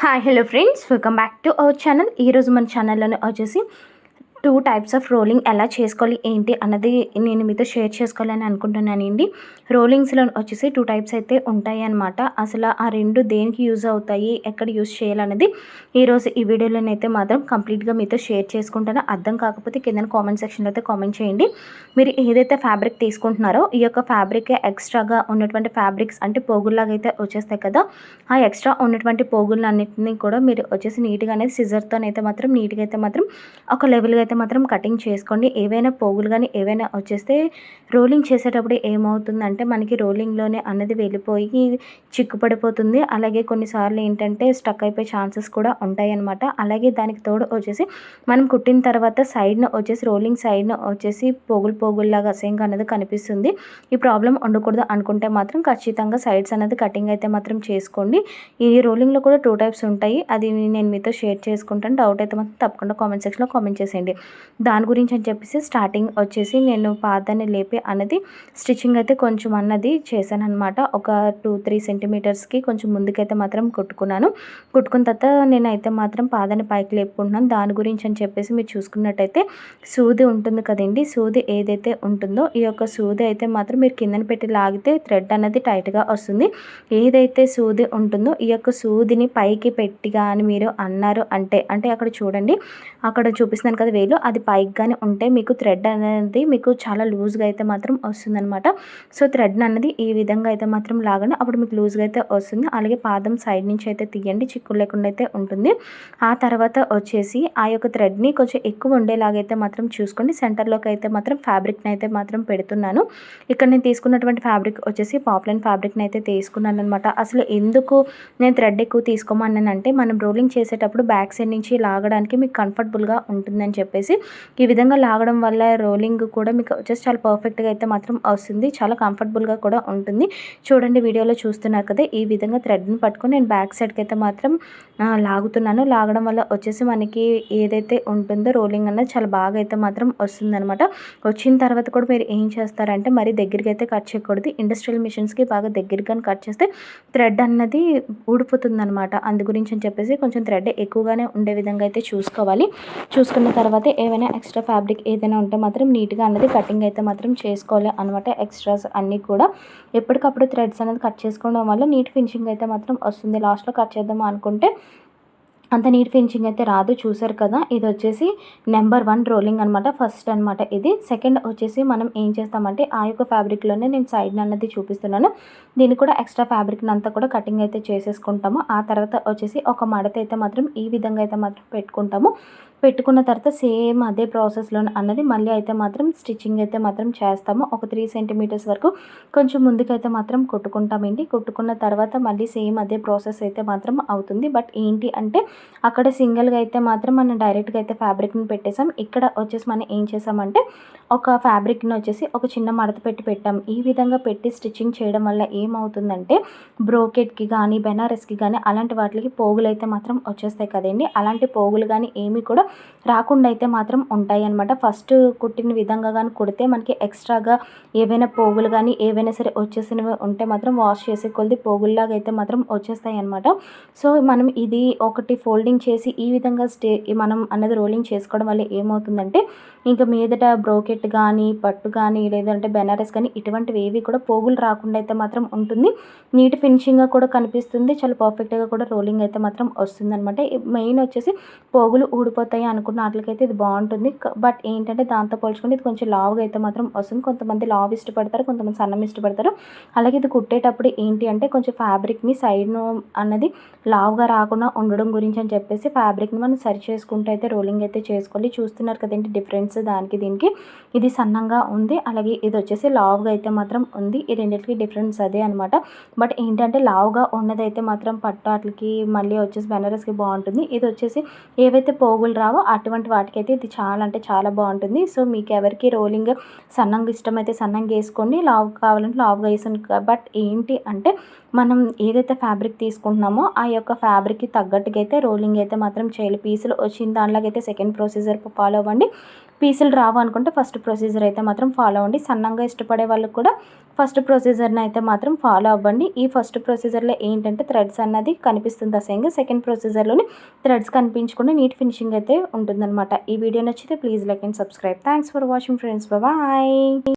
Hi hello friends welcome back to our channel ఈరోజు మన ఛానల్లోనే వచ్చేసి టూ టైప్స్ ఆఫ్ రోలింగ్ ఎలా చేసుకోవాలి ఏంటి అన్నది నేను మీతో షేర్ చేసుకోవాలని అనుకుంటున్నానండి. రోలింగ్స్లో వచ్చేసి టూ టైప్స్ అయితే ఉంటాయి అనమాట అసలు ఆ రెండు దేనికి యూజ్ అవుతాయి ఎక్కడ యూజ్ చేయాలన్నది ఈరోజు ఈ వీడియోలోనైతే మాత్రం కంప్లీట్గా మీతో షేర్ చేసుకుంటానో. అర్థం కాకపోతే కింద కామెంట్ సెక్షన్లో అయితే కామెంట్ చేయండి. మీరు ఏదైతే ఫ్యాబ్రిక్ తీసుకుంటున్నారో ఈ యొక్క ఫ్యాబ్రిక్ ఎక్స్ట్రాగా ఉన్నటువంటి ఫ్యాబ్రిక్స్ అంటే పోగుల్లాగా అయితే వచ్చేస్తాయి కదా ఆ ఎక్స్ట్రా ఉన్నటువంటి పోగులన్నింటినీ కూడా మీరు వచ్చేసి నీట్గా అనేది సిజర్తోనైతే మాత్రం నీట్గా అయితే మాత్రం ఒక లెవెల్గా అయితే మాత్రం కటింగ్ చేసుకోండి. ఏవైనా పోగులు కానీ ఏవైనా వచ్చేస్తే రోలింగ్ చేసేటప్పుడు ఏమవుతుందంటే మనకి రోలింగ్లోనే అన్నది వెళ్ళిపోయి చిక్కుపడిపోతుంది. అలాగే కొన్నిసార్లు ఏంటంటే స్టక్ అయిపోయే ఛాన్సెస్ కూడా ఉంటాయి అనమాట అలాగే దానికి తోడు వచ్చేసి మనం కుట్టిన తర్వాత సైడ్న వచ్చేసి రోలింగ్ సైడ్న వచ్చేసి పోగులు పోగుల్లాగా అసహ్యంగా అనేది కనిపిస్తుంది. ఈ ప్రాబ్లం ఉండకూడదు అనుకుంటే మాత్రం ఖచ్చితంగా సైడ్స్ అనేది కటింగ్ అయితే మాత్రం చేసుకోండి. ఈ రోలింగ్లో కూడా టూ టైప్స్ ఉంటాయి. అది నేను మీతో షేర్ చేసుకుంటాను. డౌట్ అయితే మాత్రం తప్పకుండా కామెంట్ సెక్షన్లో కామెంట్ చేసేయండి. దాని గురించి అని చెప్పేసి స్టార్టింగ్ వచ్చేసి నేను పాదాన్ని లేపి అన్నది స్టిచ్చింగ్ అయితే కొంచెం అన్నది చేశాను అనమాట ఒక టూ త్రీ సెంటీమీటర్స్కి కొంచెం ముందుకైతే మాత్రం కుట్టుకున్నాను. కుట్టుకున్న తర్వాత నేనైతే మాత్రం పాదాన్ని పైకి లేపుకుంటున్నాను. దాని గురించి అని చెప్పేసి మీరు చూసుకున్నట్టయితే సూది ఉంటుంది కదండి సూది ఏదైతే ఉంటుందో ఈ యొక్క సూది అయితే మాత్రం మీరు కిందన పెట్టి లాగితే థ్రెడ్ అనేది టైట్గా వస్తుంది. ఏదైతే సూది ఉంటుందో ఈ యొక్క సూదిని పైకి పెట్టి కానీ మీరు అన్నారు అంటే అంటే అక్కడ చూడండి అక్కడ చూపిస్తున్నాను కదా వేలు అది పైకి కానీ ఉంటే మీకు థ్రెడ్ అనేది మీకు చాలా లూజ్గా అయితే మాత్రం వస్తుందన్నమాట. సో థ్రెడ్ అనేది ఈ విధంగా అయితే మాత్రం లాగండి. అప్పుడు మీకు లూజ్గా అయితే వస్తుంది. అలాగే పాదం సైడ్ నుంచి అయితే తీయండి. చిక్కులు లేకుండా అయితే ఉంటుంది. ఆ తర్వాత వచ్చేసి ఆ యొక్క థ్రెడ్ని కొంచెం ఎక్కువ ఉండేలాగైతే మాత్రం చూసుకోండి. సెంటర్లోకి అయితే మాత్రం ఫ్యాబ్రిక్ని అయితే మాత్రం పెడుతున్నాను. ఇక్కడ నేను తీసుకున్నటువంటి ఫ్యాబ్రిక్ వచ్చేసి పాప్లైన్ ఫ్యాబ్రిక్ని అయితే తీసుకున్నాను అనమాట అసలు ఎందుకు నేను థ్రెడ్ ఎక్కువ తీసుకోమన్నానంటే మనం రోలింగ్ చేసేటప్పుడు బ్యాక్ సైడ్ నుంచి లాగడానికి మీకు కంఫర్టబుల్గా ఉంటుందని చెప్పేసి ఈ విధంగా లాగడం వల్ల రోలింగ్ కూడా మీకు వచ్చేసి చాలా పర్ఫెక్ట్గా అయితే మాత్రం వస్తుంది. చాలా కంఫర్టబుల్గా కూడా ఉంటుంది. చూడండి వీడియోలో చూస్తున్నారు కదా ఈ విధంగా థ్రెడ్ని పట్టుకొని నేను బ్యాక్ సైడ్కి అయితే మాత్రం లాగుతున్నాను. లాగడం వల్ల వచ్చేసి మనకి ఏదైతే ఉంటుందో రోలింగ్ అన్నది చాలా బాగా అయితే మాత్రం వస్తుందనమాట వచ్చిన తర్వాత కూడా మీరు ఏం చేస్తారంటే మరి దగ్గరికి అయితే కట్ చేయకూడదు. ఇండస్ట్రియల్ మిషన్స్కి బాగా దగ్గరగా కట్ చేస్తే థ్రెడ్ అన్నది ఊడిపోతుంది అనమాట అందు గురించి అని చెప్పేసి కొంచెం థ్రెడ్ ఎక్కువగానే ఉండే విధంగా అయితే చూసుకోవాలి. చూసుకున్న తర్వాత ఏమైనా ఎక్స్ట్రా ఫ్యాబ్రిక్ ఏదైనా ఉంటే మాత్రం నీట్గా అన్నది కటింగ్ అయితే మాత్రం చేసుకోవాలి అనమాట ఎక్స్ట్రాస్ అన్నీ కూడా. ఎప్పటికప్పుడు థ్రెడ్స్ అనేది కట్ చేసుకోవడం వల్ల నీట్ ఫినిషింగ్ అయితే మాత్రం వస్తుంది. లాస్ట్లో కట్ చేద్దాం అనుకుంటే అంత నీట్ ఫినిషింగ్ అయితే రాదు. చూసారు కదా? ఇది వచ్చేసి నెంబర్ వన్ రోలింగ్ అనమాట ఫస్ట్ అనమాట ఇది. సెకండ్ వచ్చేసి మనం ఏం చేస్తామంటే ఆ యొక్క ఫ్యాబ్రిక్లోనే నేను సైడ్ అన్నది చూపిస్తున్నాను. దీన్ని కూడా ఎక్స్ట్రా ఫ్యాబ్రిక్ని అంతా కూడా కటింగ్ అయితే చేసేసుకుంటాము. ఆ తర్వాత వచ్చేసి ఒక మడత అయితే మాత్రం ఈ విధంగా అయితే మాత్రం పెట్టుకుంటాము. పెట్టుకున్న తర్వాత సేమ్ అదే ప్రాసెస్లో అన్నది మళ్ళీ అయితే మాత్రం స్టిచ్చింగ్ అయితే మాత్రం చేస్తాము. ఒక త్రీ సెంటీమీటర్స్ వరకు కొంచెం ముందుకైతే మాత్రం కొట్టుకుంటామండి కొట్టుకున్న తర్వాత మళ్ళీ సేమ్ అదే ప్రాసెస్ అయితే మాత్రం అవుతుంది. బట్ ఏంటి అంటే అక్కడ సింగిల్గా అయితే మాత్రం మనం డైరెక్ట్గా అయితే ఫ్యాబ్రిక్ని పెట్టేసాం. ఇక్కడ వచ్చేసి మనం ఏం చేసామంటే ఒక ఫ్యాబ్రిక్ని వచ్చేసి ఒక చిన్న మడత పెట్టి పెట్టాం. ఈ విధంగా పెట్టి స్టిచ్చింగ్ చేయడం వల్ల ఏమవుతుందంటే బ్రోకెట్కి కానీ బెనారస్కి కానీ అలాంటి వాటికి పోగులు అయితే మాత్రం వచ్చేస్తాయి కదండి. అలాంటి పోగులు కానీ ఏమి కూడా రాకుండా అయితే మాత్రం ఉంటాయి అనమాట ఫస్ట్ కుట్టిన విధంగా కానీ కుడితే మనకి ఎక్స్ట్రాగా ఏవైనా పోగులు కానీ ఏవైనా సరే వచ్చేసినవి ఉంటే మాత్రం వాష్ చేసే కొద్ది పోగుల్లాగా అయితే మాత్రం వచ్చేస్తాయి అనమాట సో మనం ఇది ఒకటి ఫోల్డింగ్ చేసి ఈ విధంగా స్టే మనం అన్నది రోలింగ్ చేసుకోవడం వల్ల ఏమవుతుందంటే ఇంకా మీదట బ్రోకెట్ కానీ పట్టు కానీ లేదంటే బెనారస్ కానీ ఇటువంటివి ఏవి కూడా పోగులు రాకుండా అయితే మాత్రం ఉంటుంది. నీట్ ఫినిషింగ్గా కూడా కనిపిస్తుంది. చాలా పర్ఫెక్ట్గా కూడా రోలింగ్ అయితే మాత్రం వస్తుంది అనమాట మెయిన్ వచ్చేసి పోగులు ఊడిపోతాయి అనుకున్న వాటికైతే ఇది బాగుంటుంది. బట్ ఏంటంటే దాంతో పోల్చుకుంటే ఇది కొంచెం లావుగా అయితే మాత్రం వస్తుంది. కొంతమంది లావు ఇష్టపడతారు కొంతమంది సన్నం ఇష్టపడతారు. అలాగే ఇది కుట్టేటప్పుడు ఏంటి అంటే కొంచెం ఫ్యాబ్రిక్ని సైడ్ను అన్నది లావుగా రాకుండా ఉండడం గురించి అని చెప్పేసి ఫ్యాబ్రిక్ని మనం సరి చేసుకుంటూ అయితే రోలింగ్ అయితే చేసుకోవాలి. చూస్తున్నారు కదండి డిఫరెన్స్ దానికి దీనికి. ఇది సన్నంగా ఉంది. అలాగే ఇది వచ్చేసి లావుగా అయితే మాత్రం ఉంది. ఈ రెండింటికి డిఫరెన్స్ అదే అనమాట బట్ ఏంటంటే లావుగా ఉన్నదైతే మాత్రం పట్టు వాటికి మళ్ళీ వచ్చేసి బెనారస్కి బాగుంటుంది. ఇది వచ్చేసి ఏవైతే పోగులు రావో అటువంటి వాటికైతే ఇది చాలా అంటే చాలా బాగుంటుంది. సో మీకు ఎవరికి రోలింగ్ సన్నంగా ఇష్టమైతే సన్నంగా వేసుకోండి. లావు కావాలంటే లావుగా వేసాను బట్ ఏంటి అంటే మనం ఏదైతే ఫ్యాబ్రిక్ తీసుకుంటున్నామో ఆ యొక్క ఫ్యాబ్రిక్కి తగ్గట్టుగా అయితే రోలింగ్ అయితే మాత్రం చేయాలి. పీసులు వచ్చిన దానిలాగైతే సెకండ్ ప్రొసీజర్ ఫాలో అవ్వండి. పీసులు రావు అనుకుంటే ఫస్ట్ ప్రొసీజర్ అయితే మాత్రం ఫాలో అవ్వండి. సన్నంగా ఇష్టపడే వాళ్ళకి కూడా ఫస్ట్ ప్రొసీజర్ని అయితే మాత్రం ఫాలో అవ్వండి. ఈ ఫస్ట్ ప్రొసీజర్లో ఏంటంటే థ్రెడ్స్ అన్నది కనిపిస్తుంది అసహ్యంగా సెకండ్ ప్రొసీజర్లోని థ్రెడ్స్ కనిపించకుండా నీట్ ఫినిషింగ్ అయితే ఉంటుందన్నమాట. ఈ వీడియో నచ్చితే please like and subscribe. Thanks for watching friends bye